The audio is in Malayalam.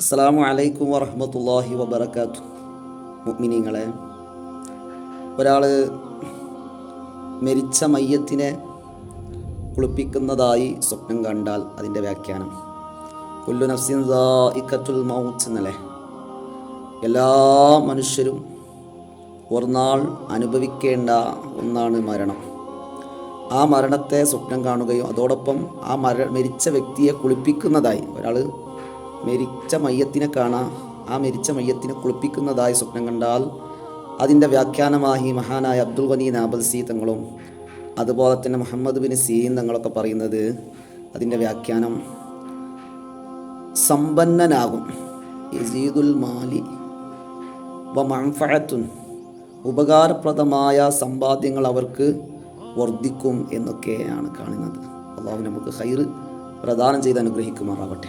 അസ്സാം അലൈക്കും വറഹമത്തല്ലാഹി വബർക്കാത്തു മുഅ്മിനീങ്ങളെ ഒരാൾ മരിച്ച മയ്യത്തിനെ കുളിപ്പിക്കുന്നതായി സ്വപ്നം കണ്ടാൽ അതിന്റെ വ്യാഖ്യാനം. കുല്ലു നഫ്സിൻ ഇക്കത്തുൽ എന്നല്ലേ? എല്ലാ മനുഷ്യരും ഒരു നാൾ അനുഭവിക്കേണ്ട ഒന്നാണ് മരണം. ആ മരണത്തെ സ്വപ്നം കാണുകയും അതോടൊപ്പം ആ മര മരിച്ച വ്യക്തിയെ കുളിപ്പിക്കുന്നതായി. ഒരാൾ മരിച്ച മയ്യത്തിനെ കാണാം. ആ മരിച്ച മയ്യത്തിനെ കുളിപ്പിക്കുന്നതായി സ്വപ്നം കണ്ടാൽ അതിന്റെ വ്യാഖ്യാനമായി മഹാനായ അബ്ദുൽ ഗനി നാബൽസി തങ്ങളും അതുപോലെ തന്നെ മുഹമ്മദ് ബിൻ സീൻ തങ്ങളൊക്കെ പറയുന്നത് അതിന്റെ വ്യാഖ്യാനം സമ്പന്നനാകും. യസീദുൽ മാലി വ ഉപകാരപ്രദമായ സമ്പാദ്യങ്ങൾ അവർക്ക് വർദ്ധിക്കും എന്നൊക്കെയാണ് കാണുന്നത്. അള്ളാഹു നമുക്ക് ഹൈറ് പ്രദാനം ചെയ്ത് അനുഗ്രഹിക്കുമാറാവട്ടെ.